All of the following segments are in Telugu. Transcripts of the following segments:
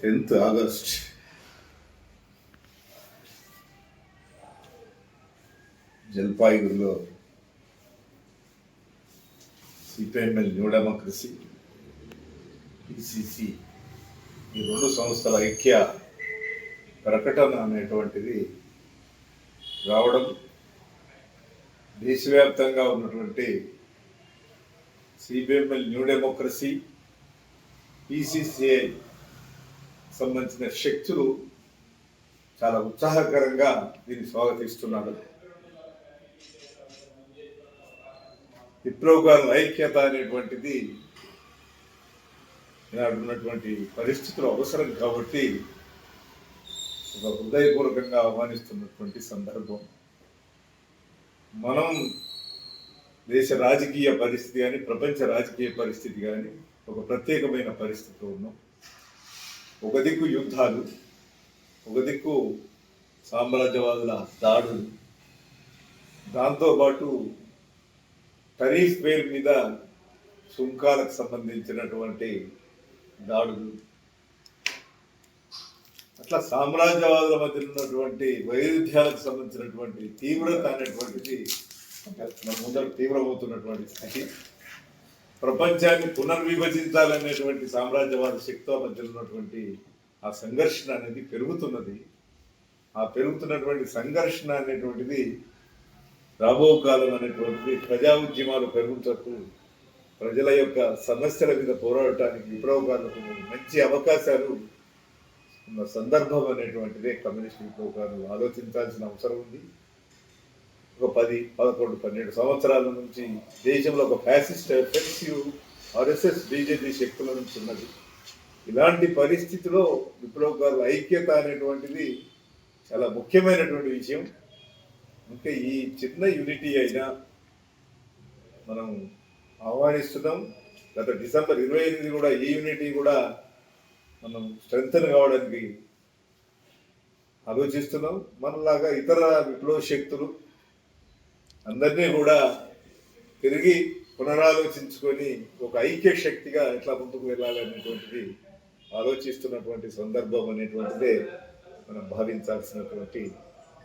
Tenth August. జల్పాయిగురిలో CPML new democracy PCC ఈ రెండు సంస్థల ఐక్య ప్రకటన అనేటువంటిది రావడం దేశవ్యాప్తంగా ఉన్నటువంటి సిపిఎంఎల్ న్యూ డెమోక్రసీ పిసిసిఐ సంబంధించిన శక్తులు చాలా ఉత్సాహకరంగా దీన్ని స్వాగతిస్తున్నారు విప్లవకారుల ఐక్యత అనేటువంటిది ఈనాడు ఉన్నటువంటి పరిస్థితులు అవసరం కాబట్టి ఒక హృదయపూర్వకంగా ఆహ్వానిస్తున్నటువంటి సందర్భం. మనం దేశ రాజకీయ పరిస్థితి కానీ ప్రపంచ రాజకీయ పరిస్థితి కానీ ఒక ప్రత్యేకమైన పరిస్థితిలో ఉన్నాం. ఒక దిక్కు యుద్ధాలు ఒక దిక్కు సామ్రాజ్యవాదుల దాడులు. దాంతోపాటు టరీఫ్ పేరు మీద సుంకాలకు సంబంధించినటువంటి దాడులు. అట్లా సామ్రాజ్యవాదుల మధ్య ఉన్నటువంటి వైరుధ్యాలకు సంబంధించినటువంటి తీవ్రత అనేటువంటిది మన ముందర తీవ్రమవుతున్నటువంటి స్థితి. ప్రపంచాన్ని పునర్విభజించాలనేటువంటి సామ్రాజ్యవాద శక్తితో మధ్య ఉన్నటువంటి ఆ సంఘర్షణ అనేది పెరుగుతున్నది. ఆ పెరుగుతున్నటువంటి సంఘర్షణ అనేటువంటిది రాబో కాలం అనేటువంటిది ప్రజా ఉద్యమాలు పెరుగుటకు ప్రజల యొక్క సమస్యల మీద పోరాడటానికి విప్లవకారులకు మంచి అవకాశాలు ఉన్న సందర్భం అనేటువంటిదే కమ్యూనిస్ట్ విప్లవకారులు ఆలోచించాల్సిన అవసరం ఉంది. ఒక పది పదకొండు పన్నెండు సంవత్సరాల నుంచి దేశంలో ఒక ఫ్యాసిస్ట్ ఎఫెక్టివ్ ఆర్ఎస్ఎస్ బీజేపీ శక్తుల నుంచి ఉన్నది. ఇలాంటి పరిస్థితిలో విప్లవకారుల ఐక్యత అనేటువంటిది చాలా ముఖ్యమైనటువంటి విషయం. ఇంకా ఈ చిన్న యూనిటీ అయినా మనం ఆహ్వానిస్తున్నాం. గత డిసెంబర్ ఇరవై ఎనిమిది కూడా ఈ యూనిటీ కూడా మనం స్ట్రెంగ్తన్ కావడానికి ఆలోచిస్తున్నాం. మనలాగా ఇతర విప్లవ శక్తులు అందరినీ కూడా తిరిగి పునరాలోచించుకొని ఒక ఐక్య శక్తిగా ఎట్లా ముందుకు వెళ్ళాలనేటువంటిది ఆలోచిస్తున్నటువంటి సందర్భం అనేటువంటిదే మనం భావించాల్సినటువంటి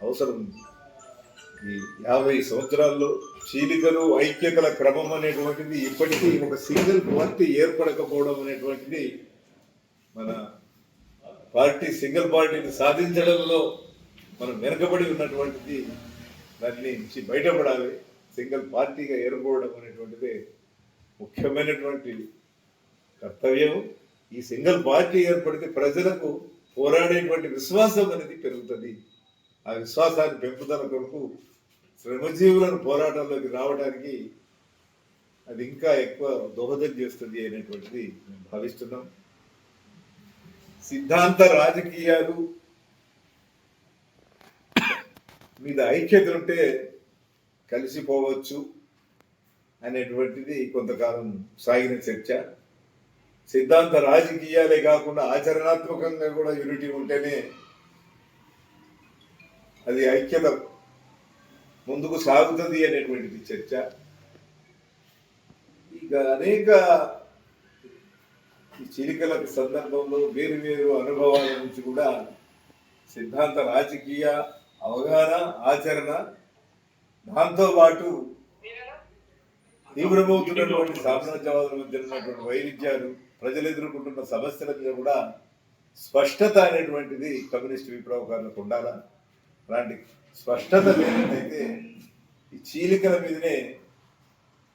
అవసరం ఉంది. ఈ యాభై సంవత్సరాల్లో చీలికలు ఐక్యతల క్రమం అనేటువంటిది ఇప్పటికీ ఒక సింగిల్ పార్టీ ఏర్పడకపోవడం అనేటువంటిది మన పార్టీ సింగిల్ పార్టీని సాధించడంలో మనం వెనుకబడి ఉన్నటువంటిది దాన్ని నుంచి బయటపడాలి. సింగిల్ పార్టీగా ఏర్పడడం అనేటువంటిది ముఖ్యమైనటువంటి కర్తవ్యం ఈ సింగిల్ పార్టీ ఏర్పడితే ప్రజలకు పోరాడేటువంటి విశ్వాసం అనేది పెరుగుతుంది. ఆ విశ్వాసాన్ని పెంపుదల కొరకు శ్రమజీవులను పోరాటంలోకి రావడానికి అది ఇంకా ఎక్కువ దోహదం చేస్తుంది అనేటువంటిది మేము భావిస్తున్నాం. సిద్ధాంత రాజకీయాలు మీద ఐక్యత ఉంటే కలిసిపోవచ్చు అనేటువంటిది కొంతకాలం సాగిన చర్చ. సిద్ధాంత రాజకీయాలే కాకుండా ఆచరణాత్మకంగా కూడా యూనిటీ ఉంటేనే అది ఐక్యత ముందుకు సాగుతుంది అనేటువంటిది చర్చ. ఇక అనేక చిలికల సందర్భంలో వేరు వేరు అనుభవాల నుంచి కూడా సిద్ధాంత రాజకీయ అవగాహన ఆచరణ దాంతోపాటు తీవ్రమవుతున్నటువంటి సామ్రాజ్యవాదుల మధ్య ఉన్నటువంటి వైవిధ్యాలు ప్రజలు ఎదుర్కొంటున్న సమస్యల మీద కూడా స్పష్టత అనేటువంటిది కమ్యూనిస్ట్ విప్లవకారులకు ఉండాలా అలాంటి స్పష్టత లేనట్టయితే ఈ చీలికల మీదనే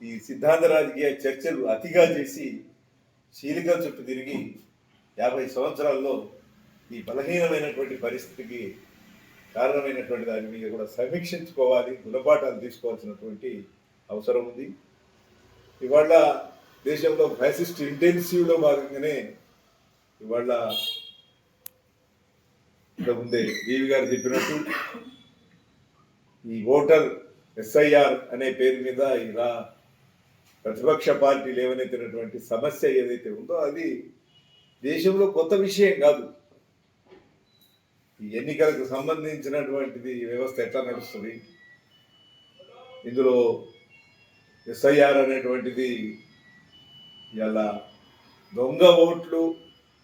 ఈ సిద్ధాంత రాజకీయ చర్చలు అతిగా చేసి చీలికల చుట్టూ తిరిగి యాభై సంవత్సరాల్లో ఈ బలహీనమైనటువంటి పరిస్థితికి కారణమైనటువంటి దాని మీద కూడా సమీక్షించుకోవాలి గుణపాఠాలు తీసుకోవాల్సినటువంటి అవసరం ఉంది. ఇవాళ దేశంలో ఫ్యాసిస్ట్ ఇంటెన్సివ్లో భాగంగానే ఇవాళ ఇక్కడ ముందే బీవి గారు చెప్పినట్టు ఈ ఓటర్ ఎస్ఐఆర్ అనే పేరు మీద ఇలా ప్రతిపక్ష పార్టీ లేవనెత్తినటువంటి సమస్య ఏదైతే ఉందో అది దేశంలో కొత్త విషయం కాదు. ఈ ఎన్నికలకు సంబంధించినటువంటిది వ్యవస్థ ఎట్లా నడుస్తుంది? ఇందులో ఎస్ఐఆర్ అనేటువంటిది ఇలా దొంగ ఓట్లు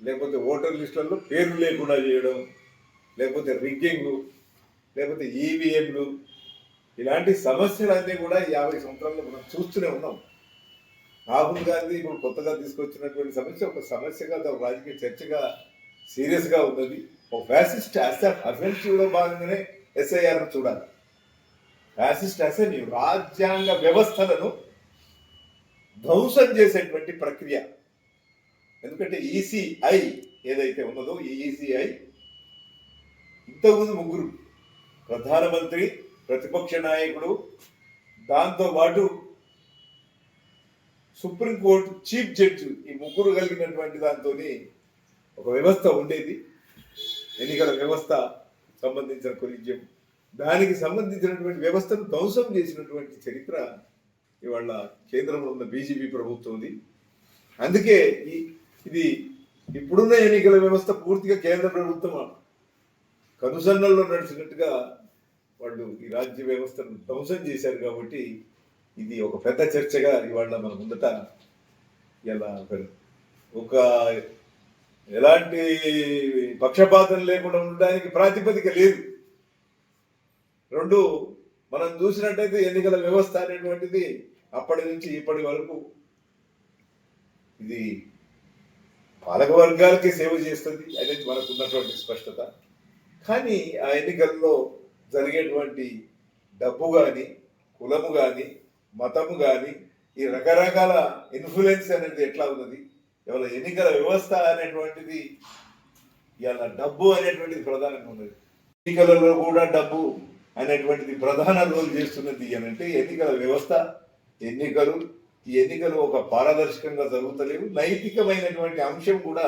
లేకపోతే ఓటర్ లిస్టులలో పేర్లు లేకుండా చేయడం లేకపోతే రిగ్గింగ్ లేకపోతే ఈవీఎంలు ఇలాంటి సమస్యలన్నీ కూడా యాభై సంవత్సరాల్లో మనం చూస్తూనే ఉన్నాం. రాహుల్ గాంధీ ఇప్పుడు కొత్తగా తీసుకొచ్చినటువంటి సమస్య ఒక సమస్యగా ఒక రాజకీయ చర్చగా సీరియస్గా ఉన్నది. ఒక ఫ్యాసిస్ట్ అసెట్ అఫెన్సివ్లో భాగంగానే ఎస్ఐఆర్ను చూడాలి. ఫ్యాసిస్ట్ అసెన్ రాజ్యాంగ వ్యవస్థలను ధ్వంసం చేసేటువంటి ప్రక్రియ. ఎందుకంటే ఈసీఐ ఏదైతే ఉన్నదో ఈ ఈసీఐ ఇంతకుముందు ముగ్గురు ప్రధానమంత్రి ప్రతిపక్ష నాయకుడు దాంతో పాటు సుప్రీంకోర్టు చీఫ్ జడ్జి ఈ ముగ్గురు కలిగినటువంటి దాంతో ఒక వ్యవస్థ ఉండేది. ఎన్నికల వ్యవస్థ సంబంధించిన కొలిజ్యం. దానికి సంబంధించినటువంటి వ్యవస్థను ధ్వంసం చేసినటువంటి చరిత్ర ఇవాళ కేంద్రంలో ఉన్న బీజేపీ ప్రభుత్వంది. అందుకే ఈ ఇది ఇప్పుడున్న ఎన్నికల వ్యవస్థ పూర్తిగా కేంద్ర ప్రభుత్వం కనుసన్నల్లో నడిచినట్టుగా వాళ్ళు ఈ రాజ్య వ్యవస్థను ధ్వంసం చేశారు కాబట్టి ఇది ఒక పెద్ద చర్చగా ఇవాళ మన ముందట ఇలా ఒక- ఒక ఎలాంటి పక్షపాతం లేకుండా ఉండడానికి ప్రాతిపదిక లేదు. రెండు మనం చూసినట్టయితే ఎన్నికల వ్యవస్థ అనేటువంటిది అప్పటి నుంచి ఇప్పటి వరకు ఇది పాలక వర్గాలకి సేవ చేస్తుంది. అనేది మనకు ఉన్నటువంటి స్పష్టత. కానీ ఆ ఎన్నికల్లో జరిగేటువంటి డబ్బు కానీ కులము కానీ మతము కానీ ఈ రకరకాల ఇన్ఫ్లుయెన్స్ అనేది ఎట్లా ఉన్నది? ఇవాళ ఎన్నికల వ్యవస్థ అనేటువంటిది ఇవాళ డబ్బు అనేటువంటిది ప్రధానంగా ఉన్నది. ఎన్నికలలో కూడా డబ్బు అనేటువంటిది ప్రధాన రోల్ చేస్తున్నది అని అంటే ఎన్నికల వ్యవస్థ ఎన్నికలు ఈ ఎన్నికలు ఒక పారదర్శకంగా జరుగుతలేవు. నైతికమైనటువంటి అంశం కూడా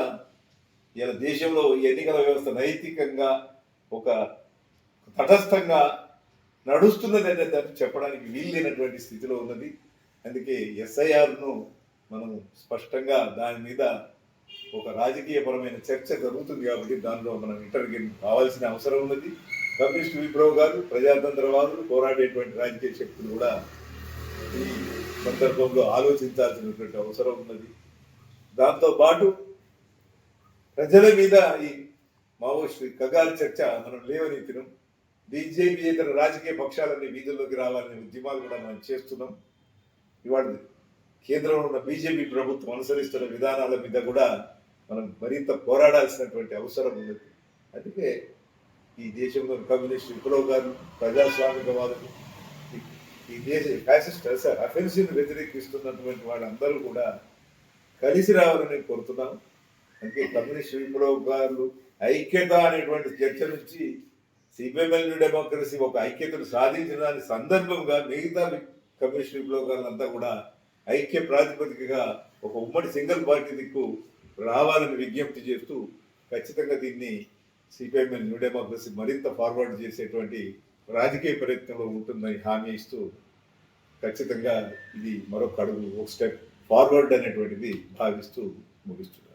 ఇలా దేశంలో ఈ ఎన్నికల వ్యవస్థ నైతికంగా ఒక తటస్థంగా నడుస్తున్నది అనేది దాన్ని చెప్పడానికి వీల్లేనటువంటి స్థితిలో ఉన్నది. అందుకే ఎస్ఐఆర్ను మనం స్పష్టంగా దాని మీద ఒక రాజకీయపరమైన చర్చ జరుగుతుంది కాబట్టి దానిలో మనం ఇంటర్వ్యూ కావాల్సిన అవసరం ఉన్నది. కమ్యూనిస్ట్ విప్లవ గారు ప్రజాతంత్రవాదులు పోరాడేటువంటి రాజకీయ శక్తులు కూడా ఈ సందర్భంలో ఆలోచించాల్సినటువంటి అవసరం ఉన్నది. దాంతో పాటు ప్రజల మీద ఈ మావోయిస్ట్ కగాలి చర్చ మనం లేవనెత్తినాం బీజేపీ ఇతర రాజకీయ పక్షాలన్నీ వీధుల్లోకి రావాలనే ఉద్యమాలు కూడా మనం చేస్తున్నాం. ఇవాళ కేంద్రంలో ఉన్న బీజేపీ ప్రభుత్వం అనుసరిస్తున్న విధానాల మీద కూడా మనం మరింత పోరాడాల్సినటువంటి అవసరం ఉన్నది అందుకే ఈ దేశంలో కమ్యూనిస్ట్ విప్లవకారులు ప్రజాస్వామికవాదులు ఈ- ఈ దేశ ఫ్యాసిస్ట్ అఫెన్సివ్ వ్యతిరేకిస్తున్నటువంటి వాళ్ళందరూ కూడా కలిసి రావాలని కోరుతున్నాం. అందుకే కమ్యూనిస్ట్ విప్లవకారులు ఐక్యత అనేటువంటి చర్చ నుంచి సిపిఎంఎల్ డెమోక్రసీ ఒక ఐక్యతను సాధించడానికి సందర్భంగా మిగతా కమ్యూనిస్ట్ విప్లవకారులంతా కూడా ఐక్య ప్రాతిపదికగా ఒక ఉమ్మడి సింగిల్ పార్టీ దిక్కు రావాలని విజ్ఞప్తి చేస్తూ ఖచ్చితంగా దీన్ని సిపిఎంఎల్ న్యూ డెమోక్రసీ మరింత ఫార్వర్డ్ చేసేటువంటి రాజకీయ ప్రయత్నంలో ఉంటుందని హామీ ఇస్తూ ఖచ్చితంగా ఇది మరొక అడుగు ఒక స్టెప్ ఫార్వర్డ్ అనేటువంటిది భావిస్తూ ముగిస్తుంది